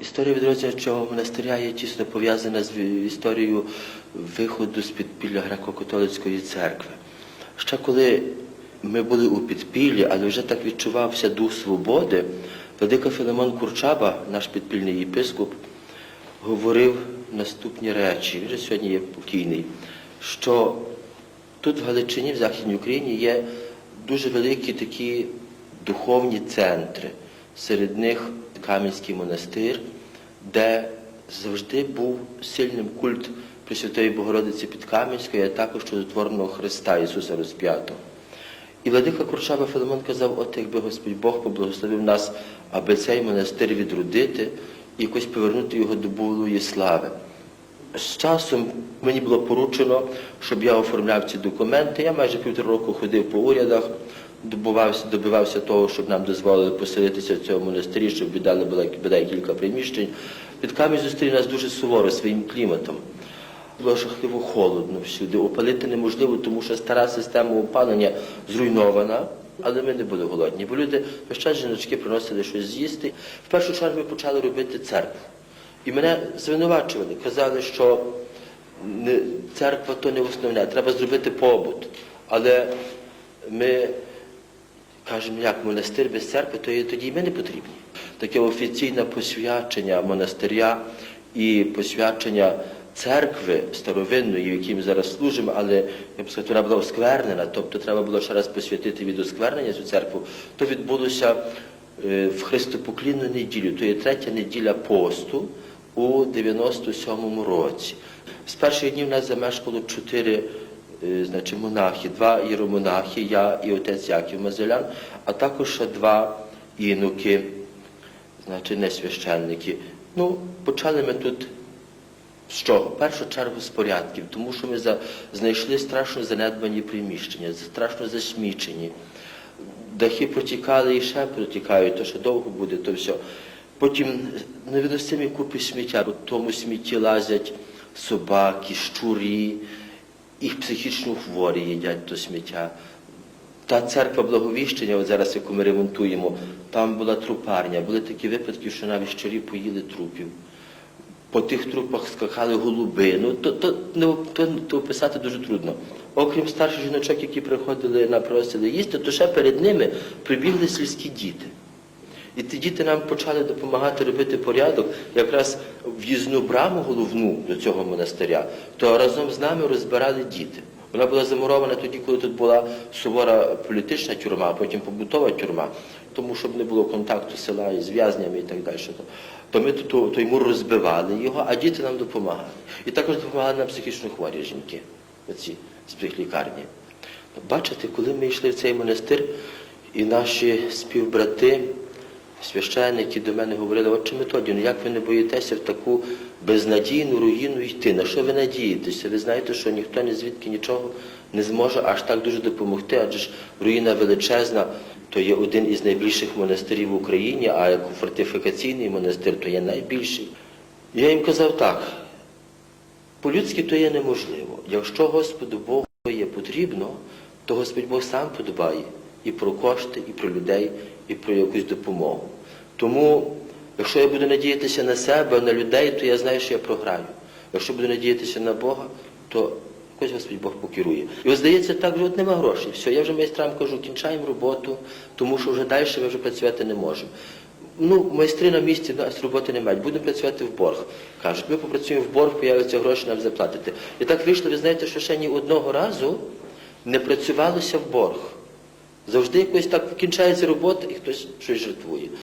Історія відродження цього монастиря є тісно пов'язана з історією виходу з підпілля греко-католицької церкви. Ще коли ми були у підпіллі, але вже так відчувався дух свободи, владика Филимон Курчаба, наш підпільний єпископ, говорив наступні речі. Він вже сьогодні є покійний, що тут в Галичині, в Західній Україні, є дуже великі такі духовні центри. Серед них Кам'янський монастир, де завжди був сильним культ Пресвятої Богородиці Підкам'янської, а також чудотворного Христа Ісуса Розп'ятого. І владика Курчаба Филимон казав, от якби Господь Бог поблагословив нас, аби цей монастир відродити і якось повернути його до булої слави. З часом мені було поручено, щоб я оформляв ці документи. Я майже півтора року ходив по урядах, добувався, добивався того, щоб нам дозволили поселитися в цьому монастирі, щоб віддали бодай кілька приміщень. Під камінь зустрів нас дуже суворо своїм кліматом. Було жахливо холодно всюди. Опалити неможливо, тому що стара система опалення зруйнована, але ми не були голодні. Бо люди весь час жіночки приносили щось з'їсти. В першу чергу ми почали робити церкву. І мене звинувачували, казали, що церква то не основне, треба зробити побут. Але ми кажемо, як монастир без церкви, то є тоді і ми не потрібні. Таке офіційне посвячення монастиря і посвячення церкви старовинної, в якій ми зараз служимо, але я б сказав, вона була осквернена, тобто треба було ще раз посвятити від осквернення цю церкву, то відбулося е, в Христопоклінну неділю, то є третя неділя посту у 97-му році. З перших днів нас замешкало чотири значить, монахи, два єромонахи, я і отець Яків Мазелян, а також два інуки, значить, не священники. Ну, почали ми тут з чого? Першу чергу з порядків, тому що ми за, знайшли страшно занедбані приміщення, страшно засмічені. Дахи протікали і ще протікають, то ще довго буде, то все. Потім невиносимі купи сміття, у тому смітті лазять собаки, щурі, їх психічно хворі їдять то сміття. Та церква благовіщення, от зараз, яку ми ремонтуємо, там була трупарня. Були такі випадки, що навіть щурі поїли трупів. По тих трупах скакали голуби. Ну, то, то, не то, то описати дуже трудно. Окрім старших жіночок, які приходили на просили їсти, то ще перед ними прибігли сільські діти. І ті діти нам почали допомагати робити порядок, якраз в'їзну браму головну до цього монастиря, то разом з нами розбирали діти. Вона була замурована тоді, коли тут була сувора політична тюрма, а потім побутова тюрма, тому щоб не було контакту села із в'язнями і так далі. То- ми тут то- той мур розбивали його, а діти нам допомагали. І також допомагали нам психічно хворі жінки, оці з психлікарні. Бачите, коли ми йшли в цей монастир, і наші співбрати, священники до мене говорили, отче Методію, ну як ви не боїтеся в таку безнадійну руїну йти? На що ви надієтеся? Ви знаєте, що ніхто ні звідки нічого не зможе аж так дуже допомогти, адже ж руїна величезна, то є один із найбільших монастирів в Україні, а як фортифікаційний монастир, то є найбільший. Я їм казав так, по-людськи то є неможливо. Якщо Господу Богу є потрібно, то Господь Бог сам подбає і про кошти, і про людей, і про якусь допомогу. Тому, якщо я буду надіятися на себе, на людей, то я знаю, що я програю. Якщо буду надіятися на Бога, то якось Господь Бог покерує. І от здається, так вже от нема грошей. Все, я вже майстрам кажу, кінчаємо роботу, тому що вже далі ми вже працювати не можемо. Ну, майстри на місці нас роботи не мають, будемо працювати в борг. Кажуть, ми попрацюємо в борг, появляться гроші, нам заплатити. І так вийшло, ви знаєте, що ще ні одного разу не працювалося в борг. Завжди якось так кінчається робота і хтось щось жертвує.